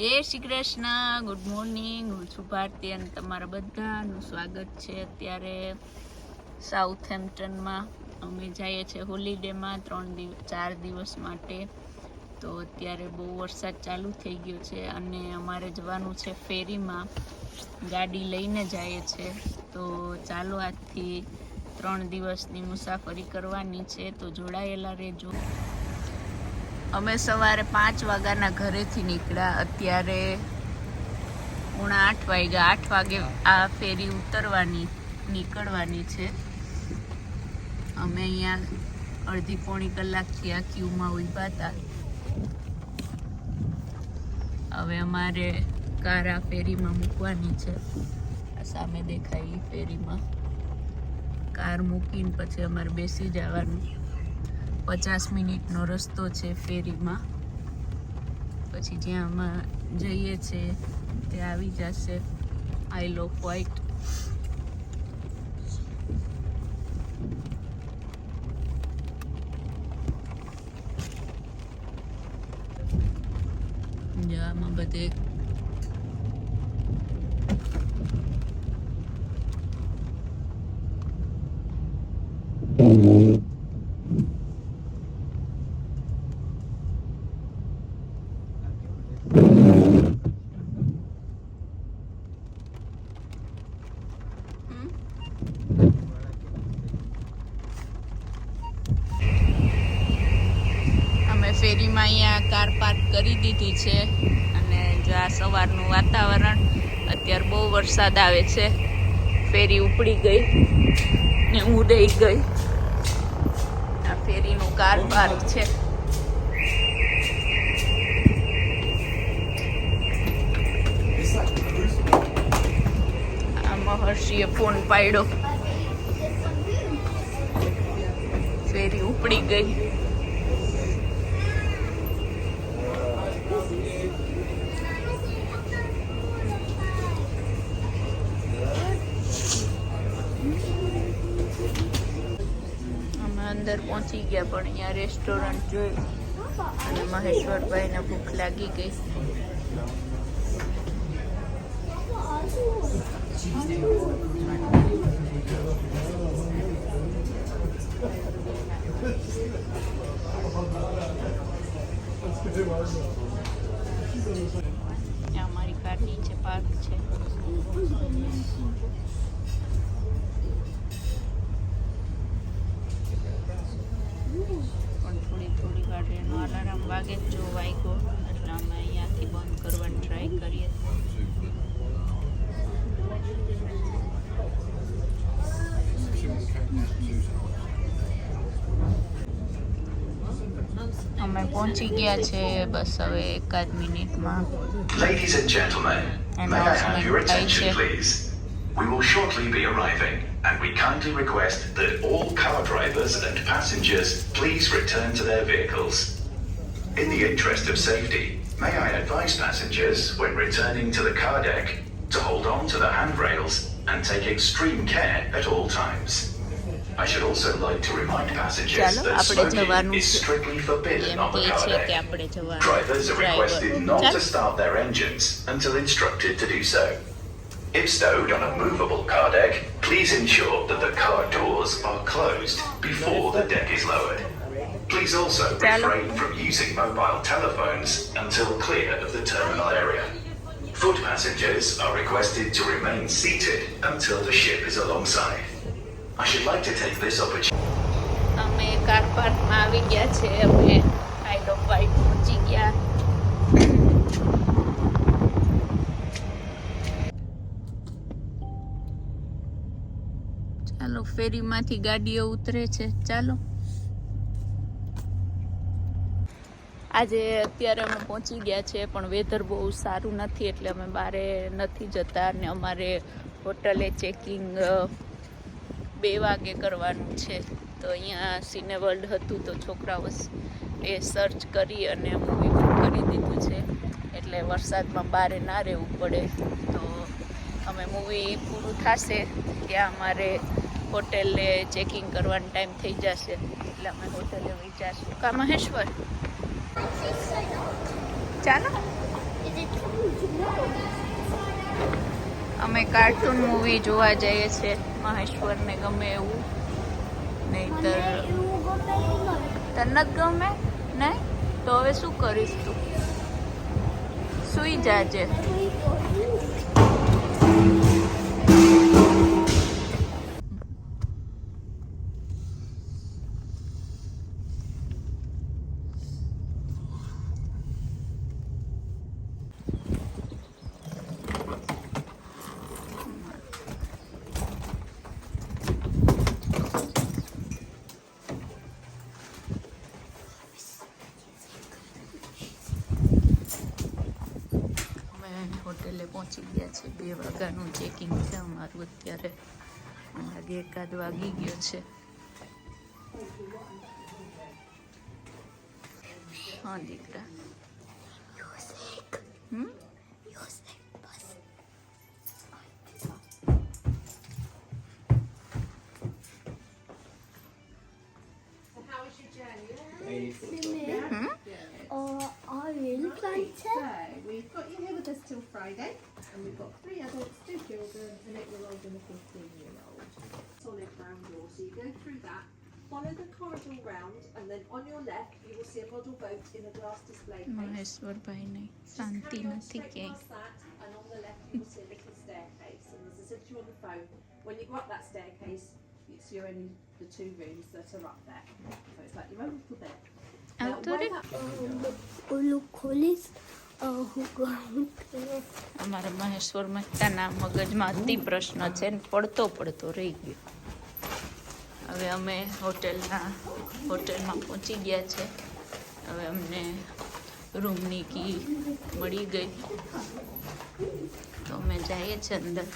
જય Shri Krishna, good morning, હું છું ભારતી અને તમારા બધાનું સ્વાગત છે અત્યારે સાઉથ હેમ્પટનમાં. અમે જઈએ છીએ હોલિડેમાં ત્રણ દિવસ ચાર દિવસ માટે. તો અત્યારે બહુ વરસાદ ચાલુ થઈ ગયો છે અને અમારે જવાનું છે ફેરીમાં. ગાડી લઈને જઈએ છે. તો ચાલો આજથી ત્રણ દિવસની મુસાફરી કરવાની છે. તો જોડાયેલા રહેજો. અમે સવારે પાંચ વાગ્યાના ઘરેથી નીકળ્યા. અત્યારે ઉણા આઠ વાગ્યા. આઠ વાગે આ ફેરી ઉતરવાની, નીકળવાની છે. અમે અહીંયા અડધી પોણી કલાકથી આ ક્યુમાં ઊભા હતા. હવે અમારે કાર આ ફેરીમાં મૂકવાની છે. આ સામે દેખાય ફેરીમાં. કાર મૂકીને પછી અમારે બેસી જવાનું. પચાસ મિનિટનો રસ્તો છે ફેરીમાં. પછી જ્યાં અમે જઈએ છીએ તે આવી જશે. આઈ લો વ્હાઈટ જવામાં બધે અમે ફેરીમાં અહીંયા કાર પાર્ક કરી દીધી છે. અને જો આ સવારનું વાતાવરણ, અત્યારે બહુ વરસાદ આવે છે. ફેરી ઉપડી ગઈ ને ઉડઈ ગઈ. આ ફેરીનું કાર પાર્ક છે. આ મહર્ષિએ ફોન પાડ્યો. ફેરી ઉપડી ગઈ. અંદર પહોંચી ગયા, પણ અહીંયા રેસ્ટોરન્ટ જોઈ અને મહેશ્વરભાઈને ભૂખ લાગી ગઈ. અમારી કાર નીચે પાર્ક છે. પણ થોડી થોડી વાર એનો અલાર્મ વાગે જ જો વાગ્યો એટલે અમે અહીંયાથી બંધ કરવાની ટ્રાય કરીએ અમે પહોંચી ગયા છે બસ હવે એકાદ મિનિટમાં Ladies and gentlemen, And may I have also your make attention, paycheck. please? We will shortly be arriving, and we kindly request that all car drivers and passengers please return to their vehicles. In the interest of safety, may I advise passengers when returning to the car deck to hold on to the handrails and take extreme care at all times. I should also like to remind passengers ચાલો that આપણે smoking જવાનું is છે strictly forbidden M on the કહે car છે કે deck. આપણે જવાનું Drivers are requested not ચાલો to start their engines until instructed to do so. If stowed on a movable car deck, please ensure that the car doors are closed before the deck is lowered. Please also Chalo. refrain from using mobile telephones until clear of the terminal area. Foot passengers are requested to remain seated until the ship is alongside. I should like to take this opportunity. અમે car પાર્કમાં આવી ગયા છે અમે eyed of white પહોંચી ગયા ફેરીમાંથી ગાડીઓ ઉતરે છે. ચાલો. આજે અત્યારે અમે પહોંચી ગયા છે, પણ વેધર બહુ સારું નથી, એટલે અમે બારે નથી જતા અને અમારે હોટલે ચેકિંગ બે વાગે કરવાનું છે. તો અહીંયા સિને વર્લ્ડ હતું, તો છોકરાઓ એ સર્ચ કરી અને મૂવી બુક કરી દીધું છે. એટલે વરસાદમાં બહાર ના રહેવું પડે. તો અમે મૂવી પૂરું થશે. ત્યાં અમારે હોટેલે ચેકિંગ કરવાનો ટાઈમ થઈ જશે. એટલે અમે હોટેલે વિચારશું. કા મહેશ્વર? ચાલો? અમે કાર્ટૂન મૂવી જોવા જઈએ છીએ. મહેશ્વરને ગમે એવું. નહીતર નહીં. તને ગમે? નહીં? તો હવે શું કરીશ તું? સુઈ જાજે. અમે હોટેલે પહોંચી ગયા છે. બે વાગ્યાનું ચેકિંગ છે અમારું અત્યારે. લાગે એકાદ વાગી ગયો છે. હા દીકરા. હમ? Friday, and we've got three adults, two children, an eight-year-old and a 15-year-old. Solid round door, so you go through that, follow the corridor round, and then on your left you will see a model boat in a glass display case. Mahesh Varbaine, Santi Nathike. And on the left you will see a little staircase, and there's a said on the phone, when you go up that staircase, it's your only the two rooms that are up there. So it's like your own little bit. Outdoor. Now, અમારા મહેશ્વર મહેતાના મગજમાં અતિ પ્રશ્ન છે ને પડતો પડતો રહી ગયો. હવે અમે હોટેલના, હોટેલમાં પહોંચી ગયા છે. હવે અમને રૂમની કી મળી ગઈ. તો અમે જઈએ છીએ અંદર.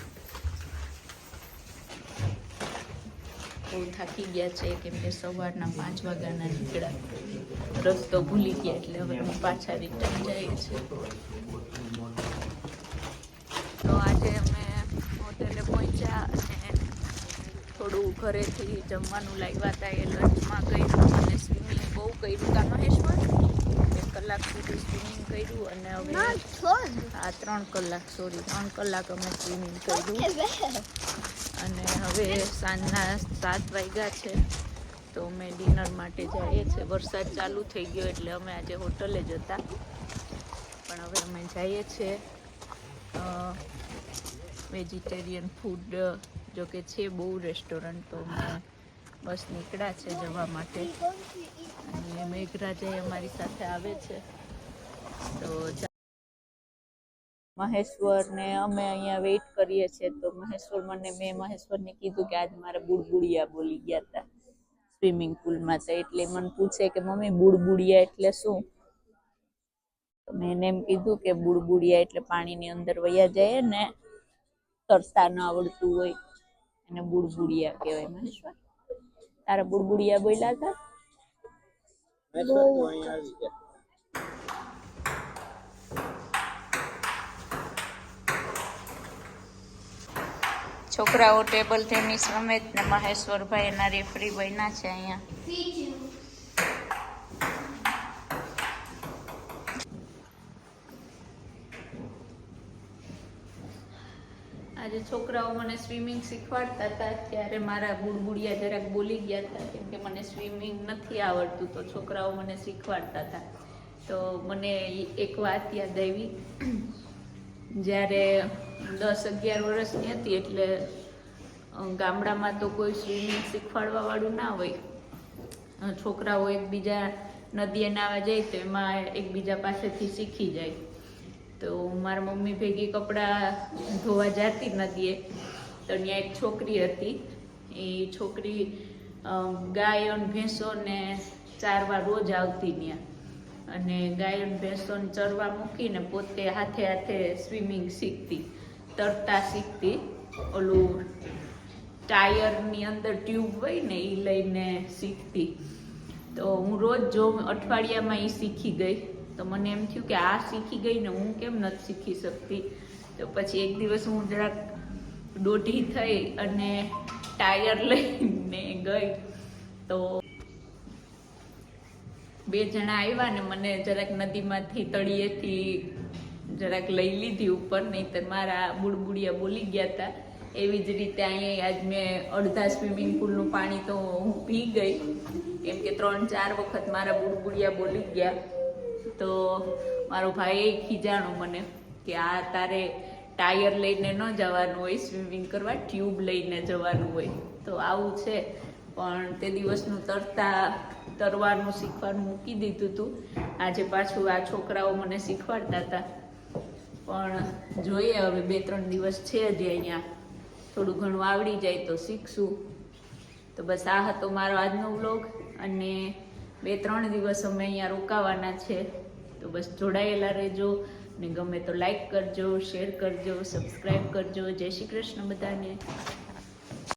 બહુ થાકી ગયા છે કેમ કે સવારના પાંચ વાગ્યાના નીકળ્યા. રસ્તો ભૂલી ગયા એટલે હવે અમે પાછા રિટર્ન જઈએ છીએ તો આજે અમે હોટેલે પહોંચ્યા અને થોડું ઘરેથી જમવાનું લાવ્યા હતા એ લંચમાં કર્યું અને સ્વિમિંગ બહુ કર્યું કા મહેશ્વર એક કલાક સુધી સ્વિમિંગ કર્યું અને હવે આ ત્રણ કલાક સોરી ત્રણ કલાક અમે સ્વિમિંગ કર્યું. અને હવે સાંજના સાત વાગ્યા છે, તો અમે ડિનર માટે જઈએ છીએ. વરસાદ ચાલુ થઈ ગયો એટલે અમે આજે હોટલે જ હતા. પણ હવે અમે જઈએ છીએ વેજીટેરિયન ફૂડ, જો કે છે બહુ રેસ્ટોરન્ટ, તો અમે બસ નીકળ્યા છે જવા માટે. અને મેઘરાજાએ અમારી સાથે આવે છે. તો મહેશ્વર ને અમે અહીંયા વેઇટ કરીએ છીએ તો મહેશ્વર મને, મેં મહેશ્વરને કીધું કે આજ મારે બુડબુડિયા બોલી ગયા હતા સ્વિમિંગ પુલમાં તો એટલે મને પૂછે કે મમ્મી બુડબુડિયા એટલે શું? તો મેં એને એમ કીધું કે બુડબુડિયા એટલે પાણીની અંદર વયા જાય ને તરતા ન આવડતું હોય. એને બુડબુડિયા કહેવાય મહેશ્વર. તારા બુડબુડિયા બોલ્યા હતા છોકરાઓ ટેબલ ટેનિસ રમે જ ને મહેશ્વરભાઈ એના રેફરી બન્યા છે અહીંયા. આજે છોકરાઓ મને સ્વિમિંગ શીખવાડતા હતા, ત્યારે મારા બુડબુડિયા જરાક બોલી ગયા હતા, કેમ કે મને સ્વિમિંગ નથી આવડતું, તો છોકરાઓ મને શીખવાડતા હતા. તો મને એક વાત યાદ આવી. જ્યારે દસ અગિયાર વર્ષની હતી એટલે ગામડામાં તો કોઈ સ્વિમિંગ શીખવાડવા વાળું ના હોય. છોકરાઓ એકબીજા નદીએ નાવા જાય તો એમાં એકબીજા પાસેથી શીખી જાય. તો મારા મમ્મી ભેગી કપડાં ધોવા જતી નદીએ, તો ત્યાં એક છોકરી હતી. એ છોકરી ગાયો ભેંસોને ચારવા રોજ આવતી ત્યાં. અને ગાયન ભેંસોને ચરવા મૂકીને પોતે હાથે હાથે સ્વિમિંગ શીખતી, તરતા શીખતી. ઓલું ટાયરની અંદર ટ્યુબ હોય ને એ લઈને શીખતી. તો હું રોજ જો અઠવાડિયામાં એ શીખી ગઈ. તો મને એમ થયું કે આ શીખી ગઈ ને હું કેમ નથી શીખી શકતી? તો પછી એક દિવસ હું જરાક દોઢી થઈ અને ટાયર લઈને ગઈ. તો બે જણા આવ્યા ને મને જરાક નદીમાંથી તળિયેથી જરાક લઈ લીધી ઉપર, નહીંતર મારા બુડબુડિયા બોલી ગયા હતા એવી જ રીતે અહીંયા આજ મેં અડધા સ્વિમિંગ પુલનું પાણી તો હું પી ગઈ. કેમ કે ત્રણ, ચાર વખત મારા બુડબુડિયા બોલી ગયા. તો મારો ભાઈ ખીજાણો મને કે આ તારે ટાયર લઈને ન જવાનું હોય, સ્વિમિંગ કરવા ટ્યુબ લઈને જવાનું હોય. તો આવું છે. પણ તે દિવસનું તરતા તરવાનું શીખવાનું મૂકી દીધું હતું આજે પાછું આ છોકરાઓ મને શીખવાડતા હતા. પણ જોઈએ હવે, બે, ત્રણ દિવસ છે હજી અહીંયા. થોડું ઘણું આવડી જાય તો શીખશું. તો બસ આ હતો મારો આજનો વ્લોગ અને બે, ત્રણ દિવસ અમે અહીંયા રોકાવાના છે. તો બસ જોડાયેલા રહેજો ને ગમે તો લાઈક કરજો શેર કરજો સબસ્ક્રાઈબ કરજો. જય શ્રી કૃષ્ણ બધાને.